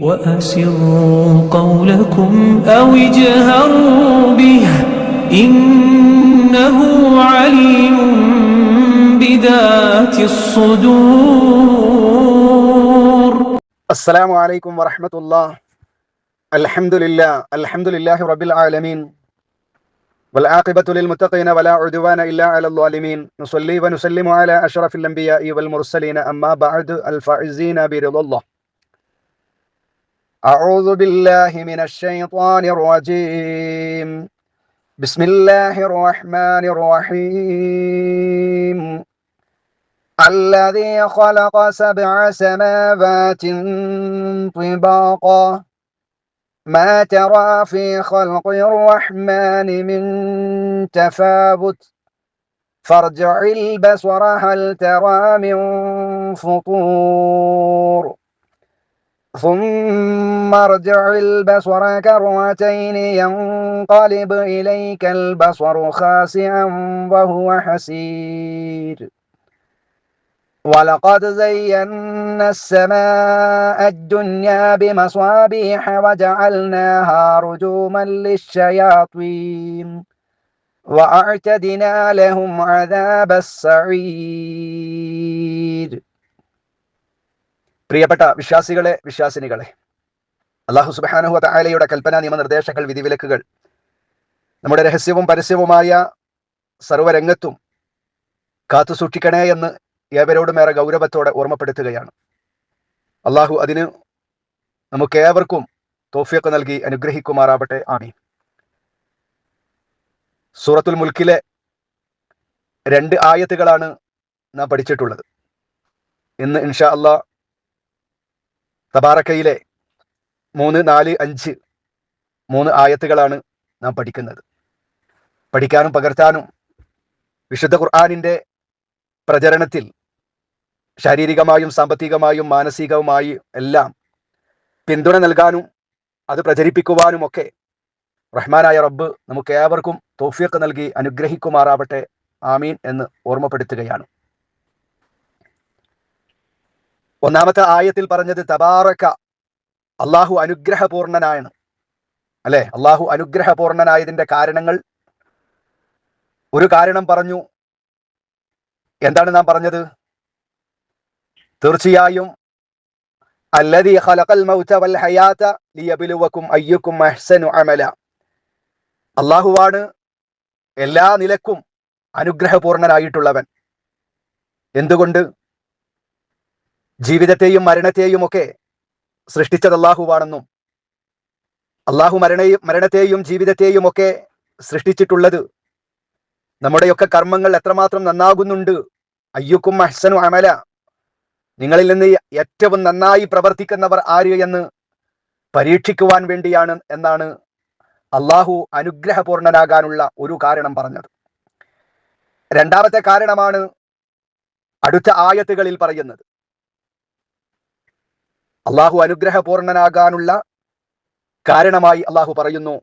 وأسروا قولكم أو اجهروا به إنه عليم بذات الصدور. السلام عليكم ورحمة الله. الحمد لله. الحمد لله رب العالمين. والعاقبة للمتقين ولا عدوان إلا على الظالمين. نصلي ونسلم على أشرف الأنبياء والمرسلين. أما بعد الفائزين برضا الله. أعوذ بالله من الشيطان الرجيم. بسم الله الرحمن الرحيم. الذي خلق سبع سماوات طباقا. ما ترى في خلق الرحمن من تفاوت. فارجع البصر هل ترى من فطور؟ ثم ارجع البصر كرتين ينقلب إليك البصر خاسئا وهو حسير. ولقد زينا السماء الدنيا بمصابيح وجعلناها رجوما للشياطين. وأعتدنا لهم عذاب السعير. പ്രിയപ്പെട്ട വിശ്വാസികളെ വിശ്വാസിനികളെ അള്ളാഹു സുബാനുഹു തായാലയുടെ കൽപ്പന നിയമനിർദ്ദേശങ്ങൾ വിധിവിലക്കുകൾ നമ്മുടെ രഹസ്യവും പരസ്യവുമായ സർവരംഗത്തും കാത്തു സൂക്ഷിക്കണേ എന്ന് ഏവരോടും ഏറെ ഗൗരവത്തോടെ ഓർമ്മപ്പെടുത്തുകയാണ്. അള്ളാഹു അതിന് നമുക്കേവർക്കും തോഫിയൊക്കെ നൽകി അനുഗ്രഹിക്കുമാറാവട്ടെ. ആമീൻ. സൂറത്തുൽ മുൽക്കിലെ രണ്ട് ആയത്തുകളാണ് നാം പഠിച്ചിട്ടുള്ളത്. ഇന്ന് ഇൻഷാ അള്ളാ തബാറക്കയിലെ മൂന്ന് നാല് അഞ്ച് മൂന്ന് ആയത്തുകളാണ് നാം പഠിക്കുന്നത്. പഠിക്കാനും പകർത്താനും വിശുദ്ധ ഖുർആാനിന്റെ പ്രചരണത്തിൽ ശാരീരികമായും സാമ്പത്തികമായും മാനസികവുമായി എല്ലാം പിന്തുണ നൽകാനും അത് പ്രചരിപ്പിക്കുവാനും ഒക്കെ റഹ്മാനായ റബ്ബ് നമുക്ക് ഏവർക്കും തോഫിയൊക്കെ നൽകി അനുഗ്രഹിക്കുമാറാവട്ടെ. ആമീൻ എന്ന് ഓർമ്മപ്പെടുത്തുകയാണ്. ഒന്നാമത്തെ ആയത്തിൽ പറഞ്ഞത് തബാറക്ക. അള്ളാഹു അനുഗ്രഹപൂർണനായാണ് അല്ലെ? അള്ളാഹു അനുഗ്രഹപൂർണനായതിന്റെ കാരണങ്ങൾ. ഒരു കാരണം പറഞ്ഞു. എന്താണ് നാം പറഞ്ഞത്? തീർച്ചയായും അല്ലദീ ഖലഖൽ മൗത വൽ ഹയാത അമല. അള്ളാഹുവാണ് എല്ലാ നിലക്കും അനുഗ്രഹപൂർണനായിട്ടുള്ളവൻ. എന്തുകൊണ്ട്? ജീവിതത്തെയും മരണത്തെയും ഒക്കെ സൃഷ്ടിച്ചത് അള്ളാഹുവാണെന്നും അള്ളാഹു മരണയും മരണത്തെയും ജീവിതത്തെയും ഒക്കെ സൃഷ്ടിച്ചിട്ടുള്ളത് നമ്മുടെയൊക്കെ കർമ്മങ്ങൾ എത്രമാത്രം നന്നാകുന്നുണ്ട്. അയ്യുക്കും അഹ്സനു അമല. നിങ്ങളിൽ നിന്ന് ഏറ്റവും നന്നായി പ്രവർത്തിക്കുന്നവർ ആര് എന്ന് പരീക്ഷിക്കുവാൻ വേണ്ടിയാണ് എന്നാണ് അള്ളാഹു അനുഗ്രഹപൂർണനാകാനുള്ള ഒരു കാരണം പറഞ്ഞത്. രണ്ടാമത്തെ കാരണമാണ് അടുത്ത ആയത്തുകളിൽ പറയുന്നത്. അള്ളാഹു അനുഗ്രഹപൂർണനാകാനുള്ള കാരണമായി അള്ളാഹു പറയുന്നു.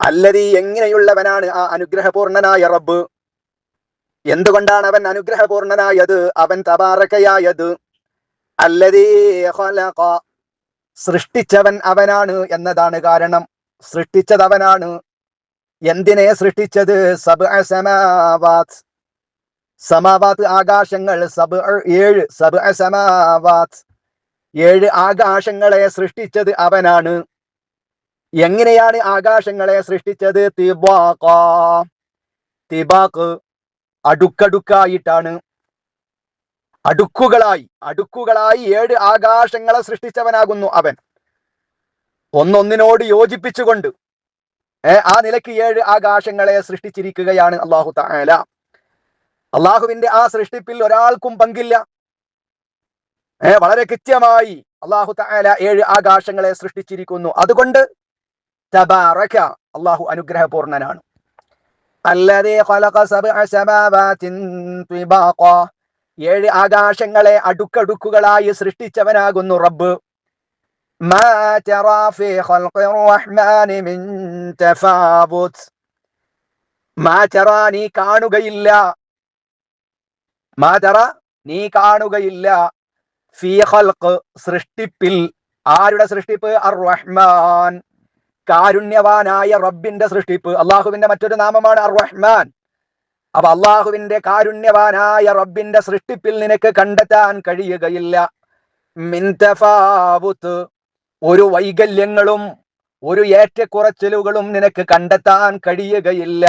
അല്ലതി എങ്ങനെയുള്ളവനാണ് ആ അനുഗ്രഹപൂർണനായ റബ്ബ്? എന്തുകൊണ്ടാണ് അവൻ അനുഗ്രഹപൂർണനായത്? അവൻ തബാറക്കയായത് അല്ലതീ സൃഷ്ടിച്ചവൻ അവനാണ് എന്നതാണ് കാരണം. സൃഷ്ടിച്ചത് അവനാണ് എന്തിനെ സൃഷ്ടിച്ചത്? സബ് സമാവാത്ത്. സമാവാത്ത് ആകാശങ്ങൾ സബ് ഏഴ് സബ് സമാവാത്ത്. ഏഴ് ആകാശങ്ങളെ സൃഷ്ടിച്ചത് അവനാണ്. എങ്ങനെയാണ് ആകാശങ്ങളെ സൃഷ്ടിച്ചത്? തിബാക്ക തിബാക്ക് അടുക്കടുക്കായിട്ടാണ്. അടുക്കുകളായി അടുക്കുകളായി ഏഴ് ആകാശങ്ങളെ സൃഷ്ടിച്ചവനാകുന്നു അവൻ. ഒന്നൊന്നിനോട് യോജിപ്പിച്ചുകൊണ്ട് ആ നിലയ്ക്ക് ഏഴ് ആകാശങ്ങളെ സൃഷ്ടിച്ചിരിക്കുകയാണ് അള്ളാഹു താല അള്ളാഹുവിന്റെ ആ സൃഷ്ടിപ്പിൽ ഒരാൾക്കും പങ്കില്ല. വളരെ കൃത്യമായി അള്ളാഹു താല ഏഴ് ആകാശങ്ങളെ സൃഷ്ടിച്ചിരിക്കുന്നു. അതുകൊണ്ട് അള്ളാഹു അനുഗ്രഹപൂർണനാണ്. ഏഴ് ആകാശങ്ങളെ അടുക്കടുക്കുകളായി സൃഷ്ടിച്ചവനാകുന്നു റബ്ബ്. ما ترى في خلق الرحمن من تفاوت മാ ترى നീ കാണുകയില്ല മാതറ നീ കാണുകയില്ല ഫീ ഖൽഖ് സൃഷ്ടിപ്പിൽ ആരുടെ സൃഷ്ടിപ്പ് അർ റഹ്മാൻ കാരുണ്യവാനായ റബ്ബിന്റെ സൃഷ്ടിപ്പ് അള്ളാഹുവിന്റെ മറ്റൊരു നാമമാണ് അർ റഹ്മാൻ അപ്പൊ അള്ളാഹുവിന്റെ കാരുണ്യവാനായ റബ്ബിന്റെ സൃഷ്ടിപ്പിൽ നിനക്ക് കണ്ടെത്താൻ കഴിയുകയില്ല മിൻ തഫാവുത്ത് ഒരു വൈകല്യങ്ങളും ഒരു ഏറ്റക്കുറച്ചിലുകളും നിനക്ക് കണ്ടെത്താൻ കഴിയുകയില്ല.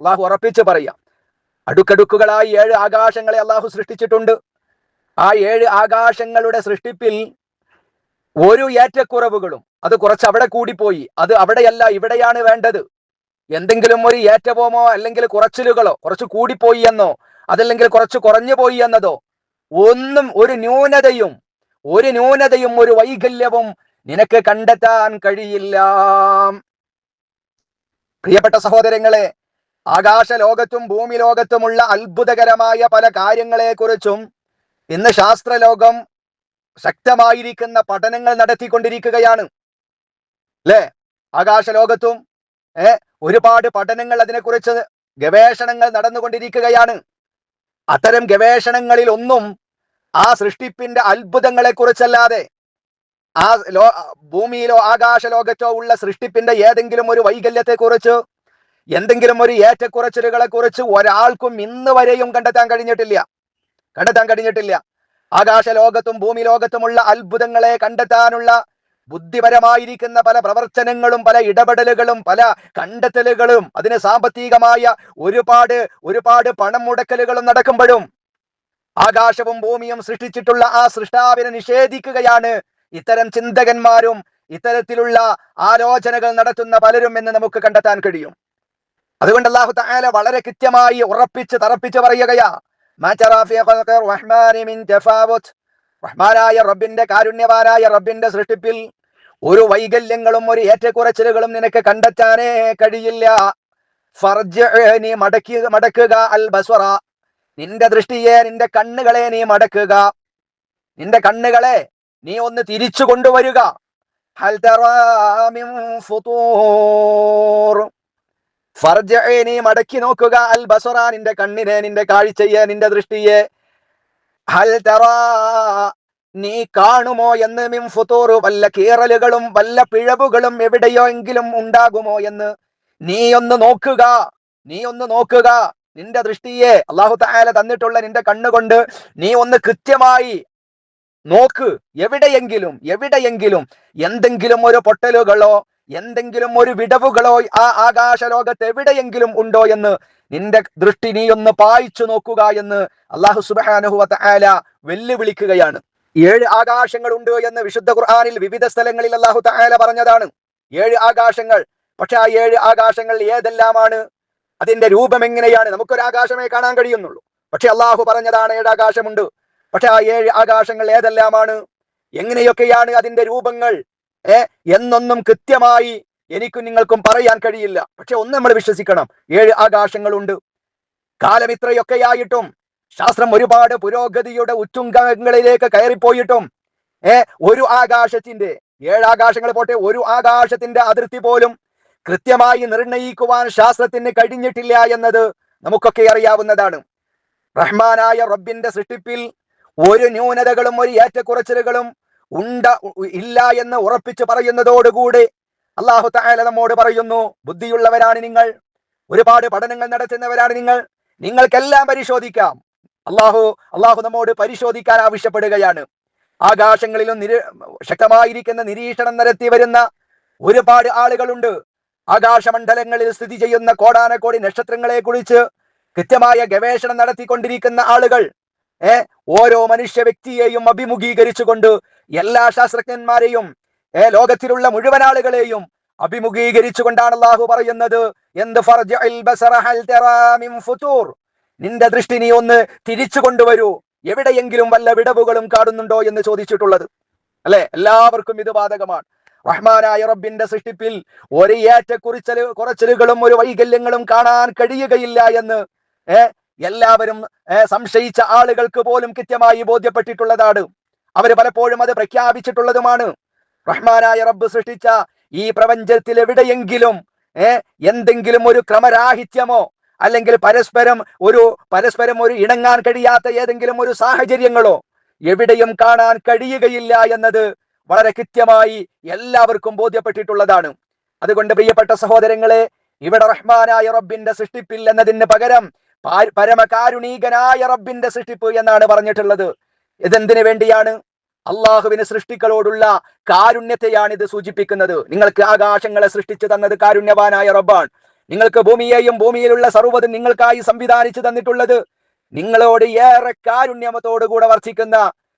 അള്ളാഹു ഉറപ്പിച്ച് പറയാം. അടുക്കടുക്കുകളായി ഏഴ് ആകാശങ്ങളെ അള്ളാഹു സൃഷ്ടിച്ചിട്ടുണ്ട്. ആ ഏഴ് ആകാശങ്ങളുടെ സൃഷ്ടിപ്പിൽ ഒരു ഏറ്റക്കുറവുകളും അത് കുറച്ച് അവിടെ കൂടിപ്പോയി. അത് അവിടെയല്ല ഇവിടെയാണ് വേണ്ടത്. എന്തെങ്കിലും ഒരു ഏറ്റവുമോ അല്ലെങ്കിൽ കുറച്ചിലുകളോ കുറച്ച് കൂടിപ്പോയി എന്നോ അതല്ലെങ്കിൽ കുറച്ച് കുറഞ്ഞു പോയി എന്നതോ ഒന്നും ഒരു ന്യൂനതയും ഒരു ന്യൂനതയും ഒരു വൈകല്യവും നിനക്ക് കണ്ടെത്താൻ കഴിയില്ല. പ്രിയപ്പെട്ട സഹോദരങ്ങളെ ആകാശ ലോകത്തും ഭൂമി ലോകത്തുമുള്ള അത്ഭുതകരമായ പല കാര്യങ്ങളെക്കുറിച്ചും ഇന്ന് ശാസ്ത്രലോകം ശക്തമായിരിക്കുന്ന പഠനങ്ങൾ നടത്തിക്കൊണ്ടിരിക്കുകയാണ്. അല്ലേ ആകാശ ലോകത്തും ഏർ ഒരുപാട് പഠനങ്ങൾ അതിനെക്കുറിച്ച് ഗവേഷണങ്ങൾ നടന്നുകൊണ്ടിരിക്കുകയാണ്. അത്തരം ഗവേഷണങ്ങളിൽ ഒന്നും ആ സൃഷ്ടിപ്പിന്റെ അത്ഭുതങ്ങളെ കുറിച്ചല്ലാതെ ആ ലോ ഭൂമിയിലോ ആകാശ ലോകത്തോ ഉള്ള സൃഷ്ടിപ്പിന്റെ ഏതെങ്കിലും ഒരു വൈകല്യത്തെ കുറിച്ച് എന്തെങ്കിലും ഒരു ഏറ്റക്കുറച്ചിലുകളെ കുറിച്ച് ഒരാൾക്കും ഇന്ന് വരെയും കണ്ടെത്താൻ കഴിഞ്ഞിട്ടില്ല. കണ്ടെത്താൻ കഴിഞ്ഞിട്ടില്ല. ആകാശ ലോകത്തും ഭൂമി ലോകത്തുമുള്ള അത്ഭുതങ്ങളെ കണ്ടെത്താനുള്ള ബുദ്ധിപരമായിരിക്കുന്ന പല പ്രവർത്തനങ്ങളും പല ഇടപെടലുകളും പല കണ്ടെത്തലുകളും അതിന് സാമ്പത്തികമായ ഒരുപാട് ഒരുപാട് പണം മുടക്കലുകളും നടക്കുമ്പോഴും ആകാശവും ഭൂമിയും സൃഷ്ടിച്ചിട്ടുള്ള ആ സൃഷ്ടാവിനെ നിഷേധിക്കുകയാണ്. ഇത്തരം ചിന്തകന്മാരും ഇത്തരത്തിലുള്ള ആലോചനകൾ നടത്തുന്ന പലരും എന്ന് നമുക്ക് കണ്ടെത്താൻ കഴിയും. അതുകൊണ്ട് അള്ളാഹു തആല വളരെ കൃത്യമായി ഉറപ്പിച്ച് തറപ്പിച്ച് പറയുകയാ റഹ്മാനായ റബ്ബിന്റെ കാരുണ്യവാനായ റബ്ബിന്റെ സൃഷ്ടിപ്പിൽ ഒരു വൈകല്യങ്ങളും ഒരു ഏറ്റക്കുറച്ചിലുകളും നിനക്ക് കണ്ടെത്താനേ കഴിയില്ല. നീ മടക്കി മടക്കുക അൽ ബസ്വറ. നിന്റെ ദൃഷ്ടിയെ നിന്റെ കണ്ണുകളെ നീ മടക്കുക. നിന്റെ കണ്ണുകളെ നീ ഒന്ന് തിരിച്ചു കൊണ്ടുവരിക. നീ മടക്കി നോക്കുക. അൽ ബസുറ നിന്റെ കണ്ണിനെ നിന്റെ കാഴ്ചയെ നിന്റെ ദൃഷ്ടിയെ. ഹൽ തറാ നീ കാണുമോ എന്ന് മിം ഫുതൂർ? വല്ല കീറലുകളും വല്ല പിഴവുകളും എവിടെയോ എങ്കിലും ഉണ്ടാകുമോ എന്ന് നീ ഒന്ന് നോക്കുക. നീ ഒന്ന് നോക്കുക. നിന്റെ ദൃഷ്ടിയെ അള്ളാഹു തായാല തന്നിട്ടുള്ള നിന്റെ കണ്ണുകൊണ്ട് നീ ഒന്ന് കൃത്യമായി നോക്ക്. എവിടെയെങ്കിലും എവിടെയെങ്കിലും എന്തെങ്കിലും ഒരു പൊട്ടലുകളോ എന്തെങ്കിലും ഒരു വിടവുകളോ ആ ആകാശ ലോകത്ത് എവിടെയെങ്കിലും ഉണ്ടോ എന്ന് നിന്റെ ദൃഷ്ടി നീ ഒന്ന് പായിച്ചു നോക്കുക എന്ന് അള്ളാഹു സുബാനുഹുവ തായാല വെല്ലുവിളിക്കുകയാണ്. ഏഴ് ആകാശങ്ങൾ ഉണ്ട് എന്ന് വിശുദ്ധ ഖുർആനിൽ വിവിധ സ്ഥലങ്ങളിൽ അള്ളാഹു തായാല പറഞ്ഞതാണ്. ഏഴ് ആകാശങ്ങൾ. പക്ഷെ ആ ഏഴ് ആകാശങ്ങൾ ഏതെല്ലാമാണ്? അതിന്റെ രൂപം എങ്ങനെയാണ്? നമുക്കൊരു ആകാശമേ കാണാൻ കഴിയുന്നുള്ളൂ. പക്ഷെ അള്ളാഹു പറഞ്ഞതാണ് ഏഴ് ആകാശമുണ്ട്. പക്ഷെ ആ ഏഴ് ആകാശങ്ങൾ ഏതെല്ലാമാണ്? എങ്ങനെയൊക്കെയാണ് അതിന്റെ രൂപങ്ങൾ? ഏ? എന്നൊന്നും കൃത്യമായി എനിക്കും നിങ്ങൾക്കും പറയാൻ കഴിയില്ല. പക്ഷെ ഒന്ന് നമ്മൾ വിശ്വസിക്കണം. ഏഴ് ആകാശങ്ങളുണ്ട്. കാലം ഇത്രയൊക്കെയായിട്ടും ശാസ്ത്രം ഒരുപാട് പുരോഗതിയുടെ ഉറ്റുംഗങ്ങളിലേക്ക് കയറിപ്പോയിട്ടും ഏ? ഒരു ആകാശത്തിന്റെ ഏഴാകാശങ്ങൾ പോട്ടെ ഒരു ആകാശത്തിന്റെ അതിർത്തി പോലും കൃത്യമായി നിർണയിക്കുവാൻ ശാസ്ത്രത്തിന് കഴിഞ്ഞിട്ടില്ല എന്നത് നമുക്കൊക്കെ അറിയാവുന്നതാണ്. റഹ്മാനായ റബ്ബിന്റെ സൃഷ്ടിപ്പിൽ ഒരു ന്യൂനതകളും ഒരു ഏറ്റക്കുറച്ചിലുകളും ഉണ്ട ഇല്ല എന്ന് ഉറപ്പിച്ച് പറയുന്നതോടുകൂടി അള്ളാഹു തആല നമ്മോട് പറയുന്നു ബുദ്ധിയുള്ളവരാണ് നിങ്ങൾ ഒരുപാട് പഠനങ്ങൾ നടത്തുന്നവരാണ് നിങ്ങൾ നിങ്ങൾക്കെല്ലാം പരിശോധിക്കാം. അള്ളാഹു അള്ളാഹു നമ്മോട് പരിശോധിക്കാൻ ആവശ്യപ്പെടുകയാണ്. ആകാശങ്ങളിലും നിര ശക്തമായിരിക്കുന്ന നിരീക്ഷണം നടത്തി വരുന്ന ഒരുപാട് ആളുകളുണ്ട്. ആകാശമണ്ഡലങ്ങളിൽ സ്ഥിതി ചെയ്യുന്ന കോടാനക്കോടി നക്ഷത്രങ്ങളെ കുറിച്ച് കൃത്യമായ ഗവേഷണം നടത്തിക്കൊണ്ടിരിക്കുന്ന ആളുകൾ ഏ ഓരോ മനുഷ്യ വ്യക്തിയെയും അഭിമുഖീകരിച്ചുകൊണ്ട് എല്ലാ ശാസ്ത്രജ്ഞന്മാരെയും ഏ ലോകത്തിലുള്ള മുഴുവൻ ആളുകളെയും അഭിമുഖീകരിച്ചുകൊണ്ടാണ് അള്ളാഹു പറയുന്നത്. എന്ത് നിന്റെ ദൃഷ്ടി നീ ഒന്ന് തിരിച്ചു കൊണ്ടുവരൂ. എവിടെയെങ്കിലും വല്ല വിടവുകളും കാണുന്നുണ്ടോ എന്ന് ചോദിച്ചിട്ടുള്ളത്. അല്ലെ? എല്ലാവർക്കും ഇത് ബാധകമാണ്. റഹ്മാനായ റബ്ബിന്റെ സൃഷ്ടിപ്പിൽ ഒരു ഏറ്റക്കുറിച്ചൽ കുറച്ചലുകളും ഒരു വൈകല്യങ്ങളും കാണാൻ കഴിയുകയില്ല എന്ന് എല്ലാവരും സംശയിച്ച ആളുകൾക്ക് പോലും കൃത്യമായി ബോധ്യപ്പെട്ടിട്ടുള്ളതാണ്. അവർ പലപ്പോഴും അത് പ്രഖ്യാപിച്ചിട്ടുള്ളതുമാണ്. റഹ്മാനായ റബ്ബ് സൃഷ്ടിച്ച ഈ പ്രപഞ്ചത്തിൽ എവിടെയെങ്കിലും എന്തെങ്കിലും ഒരു ക്രമരാഹിത്യമോ അല്ലെങ്കിൽ പരസ്പരം ഒരു പരസ്പരം ഒരു ഇണങ്ങാൻ കഴിയാത്ത ഏതെങ്കിലും ഒരു സാഹചര്യങ്ങളോ എവിടെയും കാണാൻ കഴിയുകയില്ല എന്നത് വളരെ കൃത്യമായി എല്ലാവർക്കും ബോധ്യപ്പെട്ടിട്ടുള്ളതാണ്. അതുകൊണ്ട് പ്രിയപ്പെട്ട സഹോദരങ്ങളെ ഇവിടെ റഹ്മാനായ റബ്ബിന്റെ സൃഷ്ടിപ്പിൽ എന്നതിന് പകരം പരമകാരുണീകനായ റബ്ബിന്റെ സൃഷ്ടിപ്പ് എന്നാണ് പറഞ്ഞിട്ടുള്ളത്. ഇതെന്തിനു വേണ്ടിയാണ്? അള്ളാഹുവിന് സൃഷ്ടികളോടുള്ള കാരുണ്യത്തെയാണ് ഇത് സൂചിപ്പിക്കുന്നത്. നിങ്ങൾക്ക് ആകാശങ്ങളെ സൃഷ്ടിച്ചു തന്നത് കാരുണ്യവാനായ റബ്ബാണ്. നിങ്ങൾക്ക് ഭൂമിയെയും ഭൂമിയിലുള്ള സർവതും നിങ്ങൾക്കായി സംവിധാനിച്ചു തന്നിട്ടുള്ളത് നിങ്ങളോട് ഏറെ കാരുണ്യമത്തോടുകൂടെ വർഷിക്കുന്ന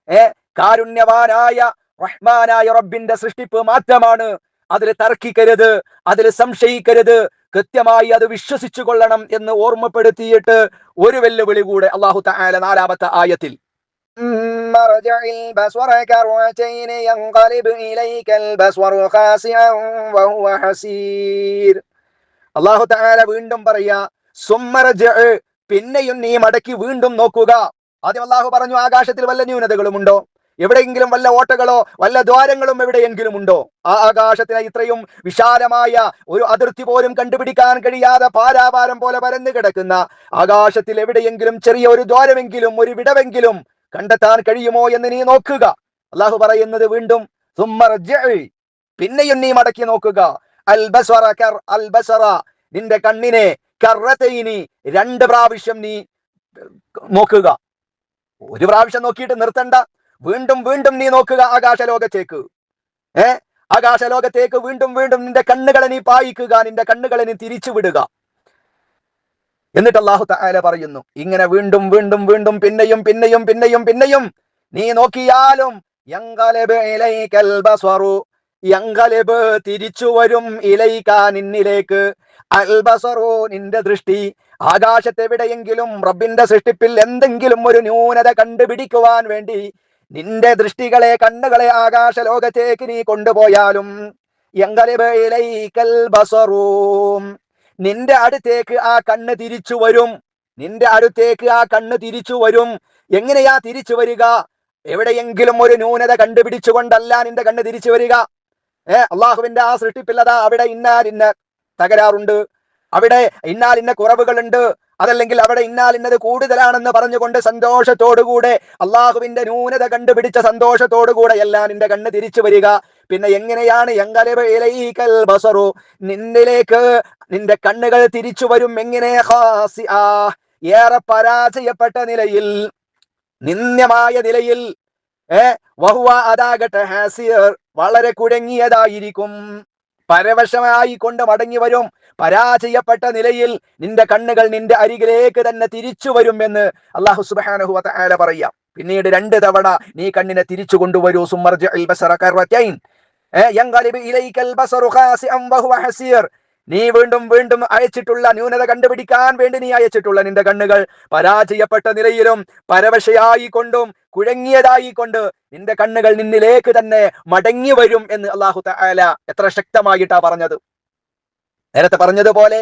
ഏ കാരുണ്യവാനായ റഹ്മാനായ റബ്ബിന്റെ സൃഷ്ടിപ്പ് മാത്രമാണ് അതിൽ തർക്കിക്കരുത് അതിൽ സംശയിക്കരുത് കൃത്യമായി അത് വിശ്വസിച്ചു കൊള്ളണം എന്ന് ഓർമ്മപ്പെടുത്തിയിട്ട് ഒരു വെല്ലുവിളി കൂടെ അള്ളാഹു തആല നാലാമത്തെ ആയത്തിൽ مرجع البصر كرتين ينقلب إليك البصر خاسئا وهو حسير അള്ളാഹു തആല വീണ്ടും പറയാ സുമ്മറജ പിന്നെയും നീ മടക്കി വീണ്ടും നോക്കുക ആദ്യം അള്ളാഹു പറഞ്ഞു ആകാശത്തിൽ വല്ല ന്യൂനതകളും ഉണ്ടോ എവിടെയെങ്കിലും വല്ല ഓട്ടകളോ വല്ല ദ്വാരങ്ങളും എവിടെയെങ്കിലും ഉണ്ടോ? ആ ആകാശത്തിന് ഇത്രയും വിശാലമായ ഒരു അതിർത്തി പോലും കണ്ടുപിടിക്കാൻ കഴിയാതെ പാരാപാരം പോലെ പരന്നു കിടക്കുന്ന ആകാശത്തിൽ എവിടെയെങ്കിലും ചെറിയ ഒരു ദ്വാരമെങ്കിലും ഒരു വിടവെങ്കിലും കണ്ടെത്താൻ കഴിയുമോ എന്ന് നീ നോക്കുക. അള്ളാഹു പറയുന്നത് വീണ്ടും. പിന്നെയും നീ മടക്കി നോക്കുക. അൽബസറ കർ അൽ ബസറ നിന്റെ കണ്ണിനെ കറതൈനി രണ്ട് പ്രാവശ്യം നീ നോക്കുക. ഒരു പ്രാവശ്യം നോക്കിയിട്ട് നിർത്തണ്ട. വീണ്ടും വീണ്ടും നീ നോക്കുക ആകാശലോകത്തേക്ക്. ഏ? ആകാശലോകത്തേക്ക് വീണ്ടും വീണ്ടും നിന്റെ കണ്ണുകളെ നീ പായിക്കുക നിന്റെ കണ്ണുകളെ നീ തിരിച്ചു വിടുക എന്നിട്ട് അള്ളാഹു താല പറയുന്നു ഇങ്ങനെ വീണ്ടും വീണ്ടും വീണ്ടും പിന്നെയും പിന്നെയും പിന്നെയും പിന്നെയും നീ നോക്കിയാലും തിരിച്ചു വരും ഇലൈക നിന്നിലേക്ക്. അൽ ബസറു നിന്റെ ദൃഷ്ടി ആകാശത്തെവിടെയെങ്കിലും റബ്ബിന്റെ സൃഷ്ടിപ്പിൽ എന്തെങ്കിലും ഒരു ന്യൂനത കണ്ടുപിടിക്കുവാൻ വേണ്ടി നിന്റെ ദൃഷ്ടികളെ കണ്ണുകളെ ആകാശ ലോകത്തേക്ക് നീ കൊണ്ടുപോയാലും ബസറൂം. നിന്റെ അടുത്തേക്ക് ആ കണ്ണ് തിരിച്ചു വരും. നിന്റെ അടുത്തേക്ക് ആ കണ്ണ് തിരിച്ചു വരും. എങ്ങനെയാ തിരിച്ചു വരിക? എവിടെയെങ്കിലും ഒരു ന്യൂനത കണ്ടുപിടിച്ചുകൊണ്ടല്ല നിന്റെ കണ്ണ് തിരിച്ചു വരിക. ഏ അള്ളാഹുവിന്റെ ആ സൃഷ്ടിപ്പില്ലതാ അവിടെ ഇന്നാലിന്ന തകരാറുണ്ട്. അവിടെ ഇന്നാലിന്ന കുറവുകളുണ്ട്. അതല്ലെങ്കിൽ അവിടെ ഇന്നാലിന്നത് കൂടുതലാണെന്ന് പറഞ്ഞുകൊണ്ട് സന്തോഷത്തോടുകൂടെ അള്ളാഹുവിന്റെ ന്യൂനത കണ്ടുപിടിച്ച സന്തോഷത്തോടുകൂടെ എല്ലാം നിന്റെ കണ്ണ് തിരിച്ചു വരിക. പിന്നെ എങ്ങനെയാണ് ബസറു? നിന്നിലേക്ക് നിന്റെ കണ്ണുകൾ തിരിച്ചു വരും എങ്ങനെ? ഏറെ പരാജയപ്പെട്ട നിലയിൽ നിന്ദ്യമായ നിലയിൽ വഹുവ അതാകട്ടെ ഹാസിയർ വളരെ കുഴങ്ങിയതായിരിക്കും. പരവശമായി കൊണ്ട് മടങ്ങി വരും. പരാജയപ്പെട്ട നിലയിൽ നിന്റെ കണ്ണുകൾ നിന്റെ അരികിലേക്ക് തന്നെ തിരിച്ചു വരുമെന്ന് അള്ളാഹു സുബാനഹു വതആല പറയാം. പിന്നീട് രണ്ട് തവണ നീ കണ്ണിനെ തിരിച്ചു കൊണ്ടുവരൂ. നീ വീണ്ടും വീണ്ടും അയച്ചിട്ടുള്ള ന്യൂനത കണ്ടുപിടിക്കാൻ വേണ്ടി നീ അയച്ചിട്ടുള്ള നിന്റെ കണ്ണുകൾ പരാജയപ്പെട്ട നിലയിലും പരവശയായി കൊണ്ടും കുഴങ്ങിയതായി കൊണ്ട് നിന്റെ കണ്ണുകൾ നിന്നിലേക്ക് തന്നെ മടങ്ങി വരും എന്ന് അള്ളാഹു തആല എത്ര ശക്തമായിട്ടാ പറഞ്ഞത്. നേരത്തെ പറഞ്ഞതുപോലെ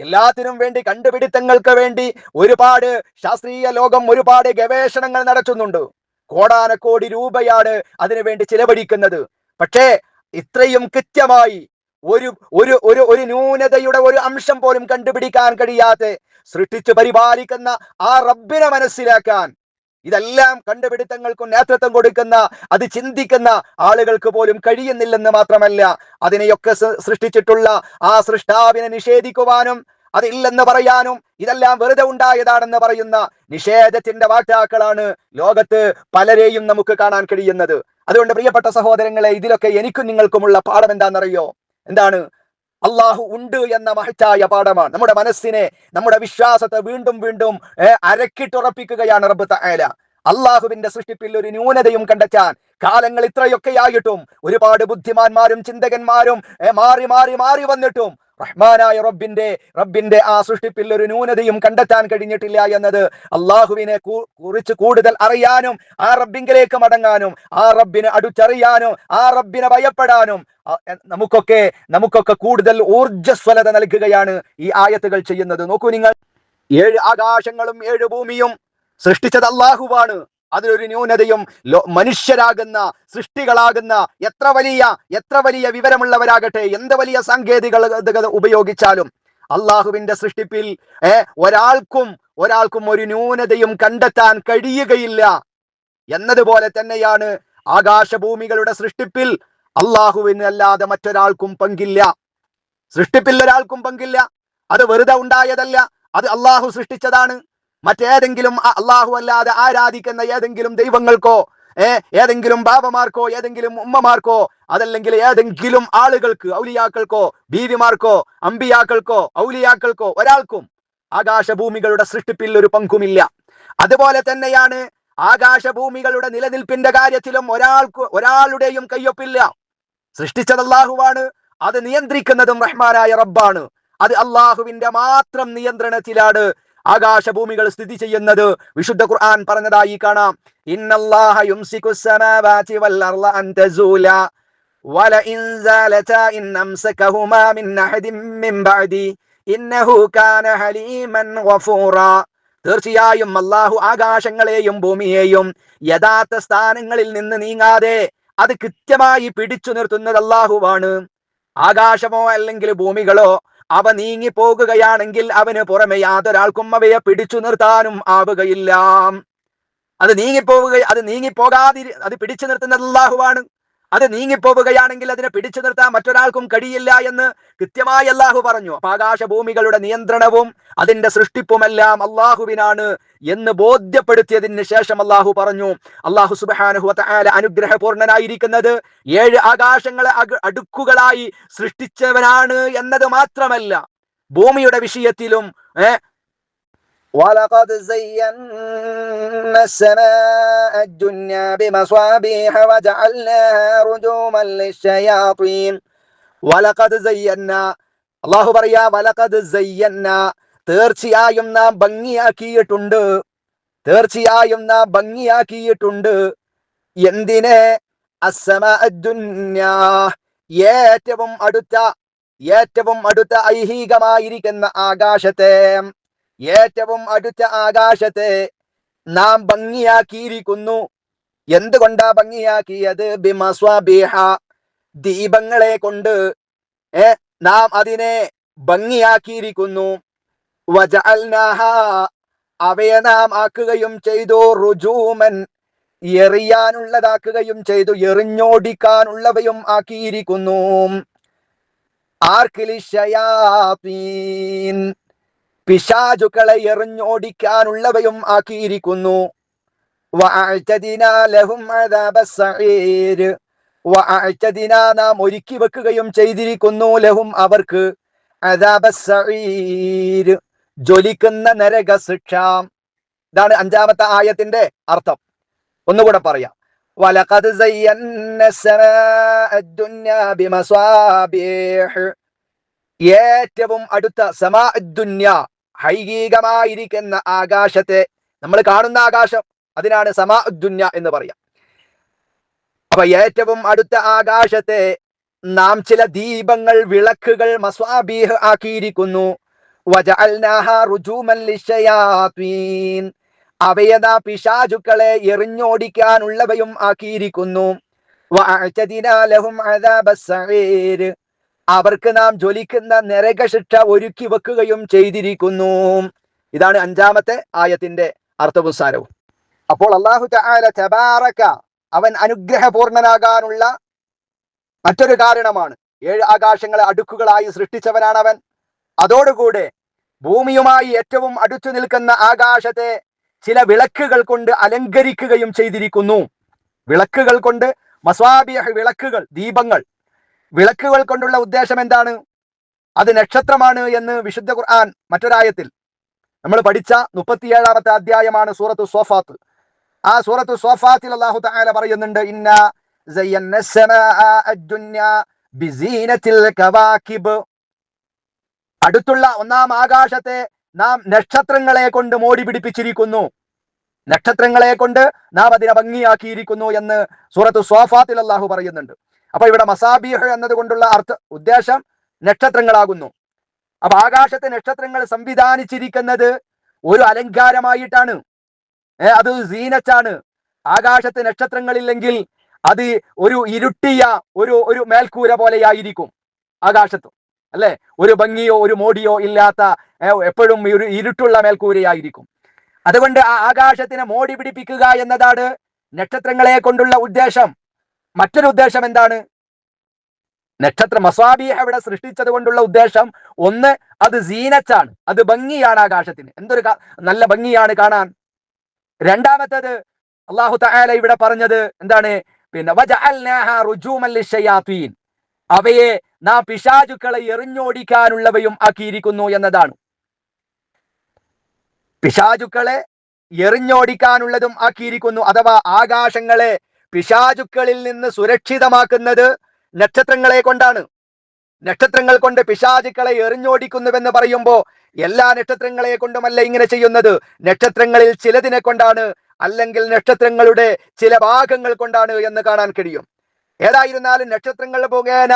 എല്ലാത്തിനും വേണ്ടി കണ്ടുപിടുത്തങ്ങൾക്ക് വേണ്ടി ഒരുപാട് ശാസ്ത്രീയ ലോകം ഒരുപാട് ഗവേഷണങ്ങൾ നടത്തുന്നുണ്ട്. കോടാനക്കോടി രൂപയാണ് അതിനുവേണ്ടി ചിലവഴിക്കുന്നത്. പക്ഷേ ഇത്രയും കൃത്യമായി ഒരു ഒരു ഒരു ഒരു ന്യൂനതയുടെ ഒരു അംശം പോലും കണ്ടുപിടിക്കാൻ കഴിയാതെ സൃഷ്ടിച്ചു പരിപാലിക്കുന്ന ആ റബ്ബിനെ മനസ്സിലാക്കാൻ ഇതെല്ലാം കണ്ടുപിടുത്തങ്ങൾക്കും നേതൃത്വം കൊടുക്കുന്ന അത് ചിന്തിക്കുന്ന ആളുകൾക്ക് പോലും കഴിയുന്നില്ലെന്ന് മാത്രമല്ല അതിനെയൊക്കെ സൃഷ്ടിച്ചിട്ടുള്ള ആ സൃഷ്ടാവിനെ നിഷേധിക്കുവാനും അതില്ലെന്ന് പറയാനും ഇതെല്ലാം വെറുതെ ഉണ്ടായതാണെന്ന് പറയുന്ന നിഷേധത്തിന്റെ വാക്താക്കളാണ് ലോകത്ത് പലരെയും നമുക്ക് കാണാൻ കഴിയുന്നത്. അതുകൊണ്ട് പ്രിയപ്പെട്ട സഹോദരങ്ങളെ ഇതിലൊക്കെ എനിക്കും നിങ്ങൾക്കുമുള്ള പാഠം എന്താണെന്നറിയോ? എന്താണ്? അള്ളാഹു ഉണ്ട് എന്ന മഹത്തായ പാഠമാണ്. നമ്മുടെ മനസ്സിനെ നമ്മുടെ വിശ്വാസത്തെ വീണ്ടും വീണ്ടും അരക്കിട്ടുറപ്പിക്കുകയാണ് റബ്ബ് തആല. അള്ളാഹുവിന്റെ സൃഷ്ടിപ്പിൽ ഒരു ന്യൂനതയും കണ്ടെത്താൻ കാലങ്ങൾ ഇത്രയൊക്കെയായിട്ടും ഒരുപാട് ബുദ്ധിമാന്മാരും ചിന്തകന്മാരും മാറി മാറി മാറി വന്നിട്ടും റഹ്മാനായ റബ്ബിന്റെ റബ്ബിന്റെ ആ സൃഷ്ടിപ്പിൽ ഒരു ന്യൂനതയും കണ്ടെത്താൻ കഴിഞ്ഞിട്ടില്ല എന്നത് അള്ളാഹുവിനെ കുറിച്ച് കൂടുതൽ അറിയാനും ആ റബ്ബിങ്കിലേക്ക് മടങ്ങാനും ആ റബ്ബിനെ അടുത്തറിയാനും ആ റബ്ബിനെ ഭയപ്പെടാനും നമുക്കൊക്കെ നമുക്കൊക്കെ കൂടുതൽ ഊർജസ്വലത നൽകുകയാണ് ഈ ആയത്തുകൾ ചെയ്യുന്നത്. നോക്കൂ നിങ്ങൾ ഏഴ് ആകാശങ്ങളും ഏഴ് ഭൂമിയും സൃഷ്ടിച്ചത് അള്ളാഹുവാണ്. അതിലൊരു ന്യൂനതയും മനുഷ്യരാകുന്ന സൃഷ്ടികളാകുന്ന എത്ര വലിയ എത്ര വലിയ വിവരമുള്ളവരാകട്ടെ എന്ത് വലിയ സാങ്കേതിക ഉപയോഗിച്ചാലും അള്ളാഹുവിന്റെ സൃഷ്ടിപ്പിൽ ഒരാൾക്കും ഒരാൾക്കും ഒരു ന്യൂനതയും കണ്ടെത്താൻ കഴിയുകയില്ല. എന്നതുപോലെ തന്നെയാണ് ആകാശഭൂമികളുടെ സൃഷ്ടിപ്പിൽ അള്ളാഹുവിന് അല്ലാതെ മറ്റൊരാൾക്കും പങ്കില്ല. സൃഷ്ടിപ്പിൽ ഒരാൾക്കും പങ്കില്ല. അത് വെറുതെ ഉണ്ടായതല്ല. അത് അള്ളാഹു സൃഷ്ടിച്ചതാണ്. മറ്റേതെങ്കിലും അള്ളാഹു അല്ലാതെ ആരാധിക്കുന്ന ഏതെങ്കിലും ദൈവങ്ങൾക്കോ ഏതെങ്കിലും ബാബമാർക്കോ ഏതെങ്കിലും ഉമ്മമാർക്കോ അതല്ലെങ്കിൽ ഏതെങ്കിലും ആളുകൾക്ക് ഔലിയാക്കൾക്കോ ബീവിമാർക്കോ അമ്പിയാക്കൾക്കോ ഔലിയാക്കൾക്കോ ഒരാൾക്കും ആകാശഭൂമികളുടെ സൃഷ്ടിപ്പിൽ ഒരു പങ്കുമില്ല. അതുപോലെ തന്നെയാണ് ആകാശഭൂമികളുടെ നിലനിൽപ്പിന്റെ കാര്യത്തിലും ഒരാൾക്ക് ഒരാളുടെയും കയ്യൊപ്പില്ല. സൃഷ്ടിച്ചത് അള്ളാഹുവാണ് അത് നിയന്ത്രിക്കുന്നതും റഹ്മാനായ റബ്ബാണ്. അത് അള്ളാഹുവിന്റെ മാത്രം നിയന്ത്രണത്തിലാണ് ആകാശഭൂമികൾ സ്ഥിതി ചെയ്യുന്നത് വിശുദ്ധ ഖുർആൻ പറഞ്ഞതായി കാണാം. തീർച്ചയായും അള്ളാഹു ആകാശങ്ങളെയും ഭൂമിയെയും യഥാർത്ഥ സ്ഥാനങ്ങളിൽ നിന്ന് നീങ്ങാതെ അത് കൃത്യമായി പിടിച്ചു നിർത്തുന്നത് അള്ളാഹുവാണ് ആകാശമോ അല്ലെങ്കിൽ ഭൂമികളോ അവ നീങ്ങി പോകുകയാണെങ്കിൽ അവന് പുറമെ യാതൊരാൾക്കും അവയെ പിടിച്ചു നിർത്താനും ആവുകയില്ല. അത് നീങ്ങിപ്പോവുക അത് നീങ്ങിപ്പോകാതി അത് പിടിച്ചു നിർത്തുന്നത് അള്ളാഹുവാണ് അത് നീങ്ങിപ്പോവുകയാണെങ്കിൽ അതിനെ പിടിച്ചു നിർത്താൻ മറ്റൊരാൾക്കും കഴിയില്ല എന്ന് കൃത്യമായി അള്ളാഹു പറഞ്ഞു. അപ്പൊ ആകാശഭൂമികളുടെ നിയന്ത്രണവും അതിന്റെ സൃഷ്ടിപ്പുമെല്ലാം അള്ളാഹുവിനാണ് എന്ന് ബോധ്യപ്പെടുത്തിയതിന് ശേഷം അള്ളാഹു പറഞ്ഞു. അള്ളാഹു സുബാനുഹു അനുഗ്രഹപൂർണനായിരിക്കുന്നത് ഏഴ് ആകാശങ്ങളെ അടുക്കുകളായി സൃഷ്ടിച്ചവനാണ് എന്നത് മാത്രമല്ല. ഭൂമിയുടെ വിഷയത്തിലും ولقد زينا السماء الدنيا بمصابيح وجعلناها رجوما للشياطين ولقد زينا അള്ളാഹു പറയാ വലക്കത് സയ്യന്ന തീർച്ചയായും നാം ഭംഗിയാക്കിയിട്ടുണ്ട് തീർച്ചയായും നാം ഭംഗിയാക്കിയിട്ടുണ്ട് എന്തിനെ അസമ ദുന്യാ ഏറ്റവും അടുത്ത ഏറ്റവും അടുത്ത ഐഹികമായിരിക്കുന്ന ആകാശത്തെ ഏറ്റവും അടുത്ത ആകാശത്തെ നാം ഭംഗിയാക്കിയിരിക്കുന്നു. എന്തുകൊണ്ടാ ഭംഗിയാക്കിയത്? ബിമസ്വാബിഹ ദീപങ്ങളെ കൊണ്ട്. ഏ നാം അതിനെ ഭംഗിയാക്കിയിരിക്കുന്നു. അവയെ നാം ആക്കുകയും ചെയ്തു. റുജൂമൻ എറിയാനുള്ളതാക്കുകയും ചെയ്തു. എറിഞ്ഞോടിക്കാനുള്ളവയും ആക്കിയിരിക്കുന്നു. ആർക്കിലിഷയാത്തീൻ പിശാചുക്കളെ എറിഞ്ഞോടിക്കാനുള്ളവയും ആക്കിയിരിക്കുന്നു വഅഅ്തദിനാ ലഹും അദാബ സഈർ. വഅഅ്തദിനാ നാം ഒരുക്കി വെക്കുകയും ചെയ്തിരിക്കുന്നു ലഹും അവർക്ക് അദാബ സഈർ. ജ്വലിക്കുന്ന നരക ശിക്ഷ ഇതാണ് അഞ്ചാമത്തെ ആയത്തിന്റെ അർത്ഥം ഒന്നുകൂടെ പറയാം വലഖദ് സയ്യന്ന السماء الدنيا بمصابيح ഏറ്റവും അടുത്ത സമാ ദുന്യ ഹൈകീകമായിരിക്കുന്ന ആകാശത്തെ നമ്മൾ കാണുന്ന ആകാശം അതിനാണ് സമാ ദുന്യ എന്ന് പറയാം. അപ്പൊ ഏറ്റവും അടുത്ത ആകാശത്തെ നാം ചില ദീപങ്ങൾ വിളക്കുകൾ മസ്വാബീഹ് ആക്കിയിരിക്കുന്നു. വജഅൽനാഹ റുജൂമൻ ലിശ്ശയാത്വീൻ. അവയെ നാം പിശാചുക്കളെ എറിഞ്ഞോടിക്കാനുള്ളവയും ആക്കിയിരിക്കുന്നു. അവർക്ക് നാം ജ്വലിക്കുന്ന നരകശിക്ഷ ഒരുക്കി വെക്കുകയും ചെയ്തിരിക്കുന്നു. ഇതാണ് അഞ്ചാമത്തെ ആയത്തിന്റെ അർത്ഥവും സാരവും അപ്പോൾ അള്ളാഹു ചബാറക്ക അവൻ അനുഗ്രഹപൂർണനാകാനുള്ള മറ്റൊരു കാരണമാണ്. ഏഴ് ആകാശങ്ങളെ അടുക്കുകളായി സൃഷ്ടിച്ചവനാണ് അവൻ അതോടുകൂടെ ഭൂമിയുമായി ഏറ്റവും അടുത്തു നിൽക്കുന്ന ആകാശത്തെ ചില വിളക്കുകൾ കൊണ്ട് അലങ്കരിക്കുകയും ചെയ്തിരിക്കുന്നു. വിളക്കുകൾ കൊണ്ട് മസ്വാബിയ വിളക്കുകൾ ദീപങ്ങൾ. വിളക്കുകൾ കൊണ്ടുള്ള ഉദ്ദേശം എന്താണ്? അത് നക്ഷത്രമാണ് എന്ന് വിശുദ്ധ ഖുർആൻ മറ്റൊരായത്തിൽ നമ്മൾ പഠിച്ച മുപ്പത്തിയേഴാമത്തെ അധ്യായമാണ് സൂറത്ത് സോഫാത്ത്. ആ സൂറത്ത് സോഫാത്തിൽ അള്ളാഹു താല പറയുന്നുണ്ട് ഇന്ന അടുത്തുള്ള ഒന്നാം ആകാശത്തെ നാം നക്ഷത്രങ്ങളെ കൊണ്ട് മോടി പിടിപ്പിച്ചിരിക്കുന്നു. നക്ഷത്രങ്ങളെ കൊണ്ട് നാം അതിനെ ഭംഗിയാക്കിയിരിക്കുന്നു എന്ന് സൂറത്ത് സോഫാത്തിൽ അള്ളാഹു പറയുന്നുണ്ട്. അപ്പൊ ഇവിടെ മസാബീഹ് എന്നതുകൊണ്ടുള്ള അർത്ഥ ഉദ്ദേശം നക്ഷത്രങ്ങളാകുന്നു. അപ്പൊ ആകാശത്തെ നക്ഷത്രങ്ങൾ സംവിധാനിച്ചിരിക്കുന്നത് ഒരു അലങ്കാരമായിട്ടാണ്. അത് സീനച്ചാണ്. ആകാശത്തെ നക്ഷത്രങ്ങളില്ലെങ്കിൽ അത് ഒരു ഇരുട്ടിയ ഒരു ഒരു മേൽക്കൂര പോലെയായിരിക്കും ആകാശത്ത്. അല്ലെ? ഒരു ഭംഗിയോ ഒരു മോടിയോ ഇല്ലാത്ത എപ്പോഴും ഒരു ഇരുട്ടുള്ള മേൽക്കൂരയായിരിക്കും. അതുകൊണ്ട് ആ ആകാശത്തിനെ മോടി പിടിപ്പിക്കുക എന്നതാണ് നക്ഷത്രങ്ങളെ കൊണ്ടുള്ള ഉദ്ദേശം. മറ്റൊരു ഉദ്ദേശം എന്താണ്? നക്ഷത്ര മസ്വാബിയെ അവിടെ സൃഷ്ടിച്ചത് കൊണ്ടുള്ള ഉദ്ദേശം ഒന്ന് അത് സീനച്ചാണ്. അത് ഭംഗിയാണ് ആകാശത്തിന്. എന്തൊരു നല്ല ഭംഗിയാണ് കാണാൻ. രണ്ടാമത്തേത് അള്ളാഹു തആല ഇവിടെ പറഞ്ഞത് എന്താണ്? പിന്നെ. അവയെ നാം പിശാചുക്കളെ എറിഞ്ഞോടിക്കാനുള്ളവയും ആക്കിയിരിക്കുന്നു എന്നതാണ്. പിശാചുക്കളെ എറിഞ്ഞോടിക്കാനുള്ളതും ആക്കിയിരിക്കുന്നു. അഥവാ ആകാശങ്ങളെ പിശാചുക്കളിൽ നിന്ന് സുരക്ഷിതമാക്കുന്നത് നക്ഷത്രങ്ങളെ കൊണ്ടാണ്. നക്ഷത്രങ്ങൾ കൊണ്ട് പിശാചുക്കളെ എറിഞ്ഞോടിക്കുന്നുവെന്ന് പറയുമ്പോൾ എല്ലാ നക്ഷത്രങ്ങളെ കൊണ്ടുമല്ല ഇങ്ങനെ ചെയ്യുന്നത്. നക്ഷത്രങ്ങളിൽ ചിലതിനെ കൊണ്ടാണ് അല്ലെങ്കിൽ നക്ഷത്രങ്ങളുടെ ചില ഭാഗങ്ങൾ കൊണ്ടാണ് എന്ന് കാണാൻ കഴിയും. ഏതായിരുന്നാലും നക്ഷത്രങ്ങൾ മുഖേന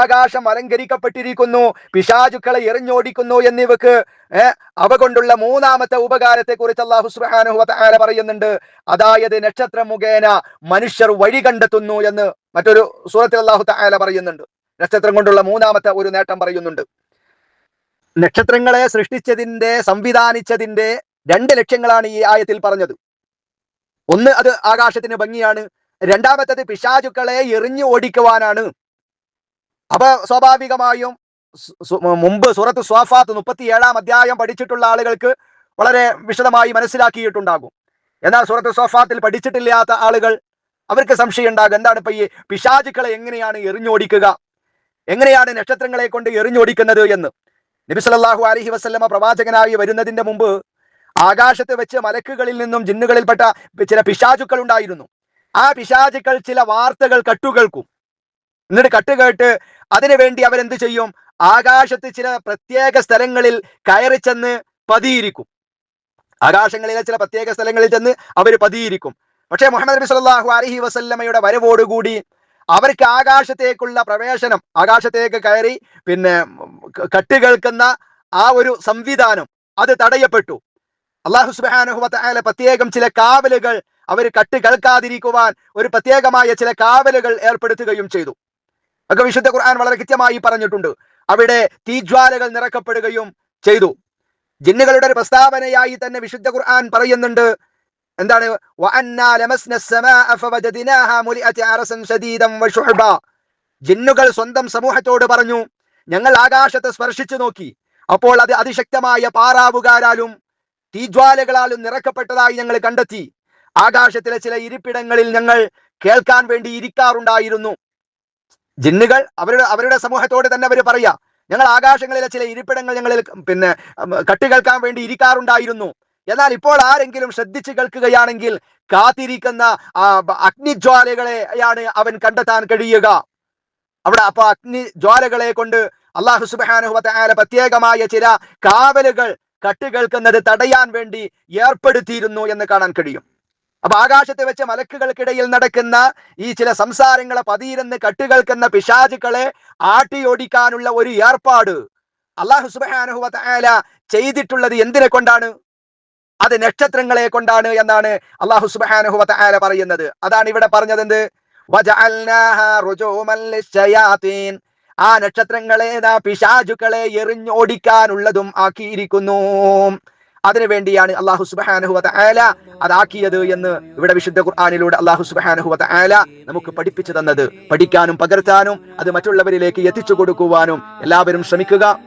ആകാശം അലങ്കരിക്കപ്പെട്ടിരിക്കുന്നു പിശാചുക്കളെ എറിഞ്ഞോടിക്കുന്നു എന്നിവക്ക് അവ കൊണ്ടുള്ള മൂന്നാമത്തെ ഉപകാരത്തെ കുറിച്ച് അള്ളാഹു തആല പറയുന്നുണ്ട്. അതായത് നക്ഷത്രം മുഖേന മനുഷ്യർ വഴി കണ്ടെത്തുന്നു എന്ന് മറ്റൊരു സൂറത്തിൽ അള്ളാഹു തആല പറയുന്നുണ്ട്. നക്ഷത്രം കൊണ്ടുള്ള മൂന്നാമത്തെ ഒരു നേട്ടം പറയുന്നുണ്ട്. നക്ഷത്രങ്ങളെ സൃഷ്ടിച്ചതിന്റെ സംവിധാനിച്ചതിന്റെ രണ്ട് ലക്ഷ്യങ്ങളാണ് ഈ ആയത്തിൽ പറഞ്ഞത്. ഒന്ന് അത് ആകാശത്തിന് ഭംഗിയാണ്. രണ്ടാമത്തത് പിശാചുക്കളെ എറിഞ്ഞു ഓടിക്കുവാനാണ്. അപ്പൊ സ്വാഭാവികമായും മുമ്പ് സുറത്ത് സ്വാഫാത്ത് മുപ്പത്തി ഏഴാം അധ്യായം പഠിച്ചിട്ടുള്ള ആളുകൾക്ക് വളരെ വിശദമായി മനസ്സിലാക്കിയിട്ടുണ്ടാകും. എന്നാൽ സുറത്ത് സ്വാഫാത്തിൽ പഠിച്ചിട്ടില്ലാത്ത ആളുകൾ അവർക്ക് സംശയം ഉണ്ടാകും എന്താണ് ഇപ്പൊ ഈ പിശാചുക്കളെ എങ്ങനെയാണ് എറിഞ്ഞോടിക്കുക? എങ്ങനെയാണ് നക്ഷത്രങ്ങളെ കൊണ്ട് എറിഞ്ഞോടിക്കുന്നത് എന്ന്? നബി അലഹി വസല്ലമ പ്രവാചകനായി വരുന്നതിന്റെ മുമ്പ് ആകാശത്ത് വെച്ച് മലക്കുകളിൽ നിന്നും ജിന്നുകളിൽപ്പെട്ട ചില പിശാചുക്കൾ ഉണ്ടായിരുന്നു. ആ പിശാചുക്കൾ ചില വാർത്തകൾ കട്ടുകേൾക്കും. എന്നിട്ട് കട്ടുകേട്ട് അതിനു വേണ്ടി അവരെന്ത് ചെയ്യും? ആകാശത്ത് ചില പ്രത്യേക സ്ഥലങ്ങളിൽ കയറി ചെന്ന് പതിയിരിക്കും. ആകാശങ്ങളിലെ ചില പ്രത്യേക സ്ഥലങ്ങളിൽ ചെന്ന് അവർ പതിയിരിക്കും. പക്ഷേ മുഹമ്മദ് നബി സല്ലാഹു അലഹി വസല്ലമ്മയുടെ വരവോടുകൂടി അവർക്ക് ആകാശത്തേക്കുള്ള പ്രവേശനം ആകാശത്തേക്ക് കയറി പിന്നെ കട്ട് കേൾക്കുന്ന ആ ഒരു സംവിധാനം അത് തടയപ്പെട്ടു. അള്ളാഹു സുബ്ഹാനഹു വ പ്രത്യേകം ചില കാവലുകൾ അവർ കട്ട് കേൾക്കാതിരിക്കുവാൻ ഒരു പ്രത്യേകമായ ചില കാവലുകൾ ഏർപ്പെടുത്തുകയും ചെയ്തു. ഒക്കെ വിശുദ്ധ ഖുർആൻ വളരെ കൃത്യമായി പറഞ്ഞിട്ടുണ്ട്. അവിടെ തീജ്വാലകൾ നിറക്കപ്പെടുകയും ചെയ്തു. ജിന്നുകളുടെ ഒരു പ്രസ്താവനയായി തന്നെ വിശുദ്ധ ഖുർആൻ പറയുന്നുണ്ട്. എന്താണ്? ജിന്നുകൾ സ്വന്തം സമൂഹത്തോട് പറഞ്ഞു ഞങ്ങൾ ആകാശത്തെ സ്പർശിച്ചു നോക്കി. അപ്പോൾ അത് അതിശക്തമായ പാറാവുകാരാലും തീജ്വാലകളാലും നിറക്കപ്പെട്ടതായി ഞങ്ങൾ കണ്ടെത്തി. ആകാശത്തിലെ ചില ഇരിപ്പിടങ്ങളിൽ ഞങ്ങൾ കേൾക്കാൻ വേണ്ടി ഇരിക്കാറുണ്ടായിരുന്നു. ജിന്നുകൾ അവരുടെ അവരുടെ സമൂഹത്തോട് തന്നെ അവർ പറയാ ഞങ്ങൾ ആകാശങ്ങളിലെ ചില ഇരിപ്പിടങ്ങൾ ഞങ്ങളിൽ പിന്നെ കട്ട് കേൾക്കാൻ വേണ്ടി ഇരിക്കാറുണ്ടായിരുന്നു. എന്നാൽ ഇപ്പോൾ ആരെങ്കിലും ശ്രദ്ധിച്ചു കേൾക്കുകയാണെങ്കിൽ കാത്തിരിക്കുന്ന അഗ്നിജ്വാലകളെയാണ് അവൻ കണ്ടെത്താൻ കഴിയുക. അവിടെ അപ്പൊ അഗ്നിജ്വാലകളെ കൊണ്ട് അള്ളാഹു തആല പ്രത്യേകമായ ചില കാവലുകൾ കട്ട് കേൾക്കുന്നത് തടയാൻ വേണ്ടി ഏർപ്പെടുത്തിയിരുന്നു എന്ന് കാണാൻ കഴിയും. അപ്പൊ ആകാശത്ത് വെച്ച മലക്കുകൾക്കിടയിൽ നടക്കുന്ന ഈ ചില സംസാരങ്ങളെ പതിയിരുന്ന് കട്ടുകൾക്കുന്ന പിശാചുക്കളെ ആട്ടിയോടിക്കാനുള്ള ഒരു ഏർപ്പാട് അള്ളാഹു തആല ചെയ്തിട്ടുള്ളത് എന്തിനെ കൊണ്ടാണ്? അത് നക്ഷത്രങ്ങളെ കൊണ്ടാണ് എന്നാണ് അള്ളാഹു സുബ്ഹാനഹു വ പറയുന്നത്. അതാണ് ഇവിടെ പറഞ്ഞത് എന്ത്. ആ നക്ഷത്രങ്ങളെ പിശാചുക്കളെ എറിഞ്ഞോടിക്കാനുള്ളതും ആക്കിയിരിക്കുന്നു. അതിനു വേണ്ടിയാണ് അള്ളാഹു തആല അതാക്കിയത് എന്ന് ഇവിടെ വിശുദ്ധ ഖുർആാനിലൂടെ അള്ളാഹു സുബ്ഹാനഹു ആല നമുക്ക് പഠിപ്പിച്ചു തന്നത്. പഠിക്കാനും പകർത്താനും അത് മറ്റുള്ളവരിലേക്ക് എത്തിച്ചു കൊടുക്കുവാനും എല്ലാവരും ശ്രമിക്കുക.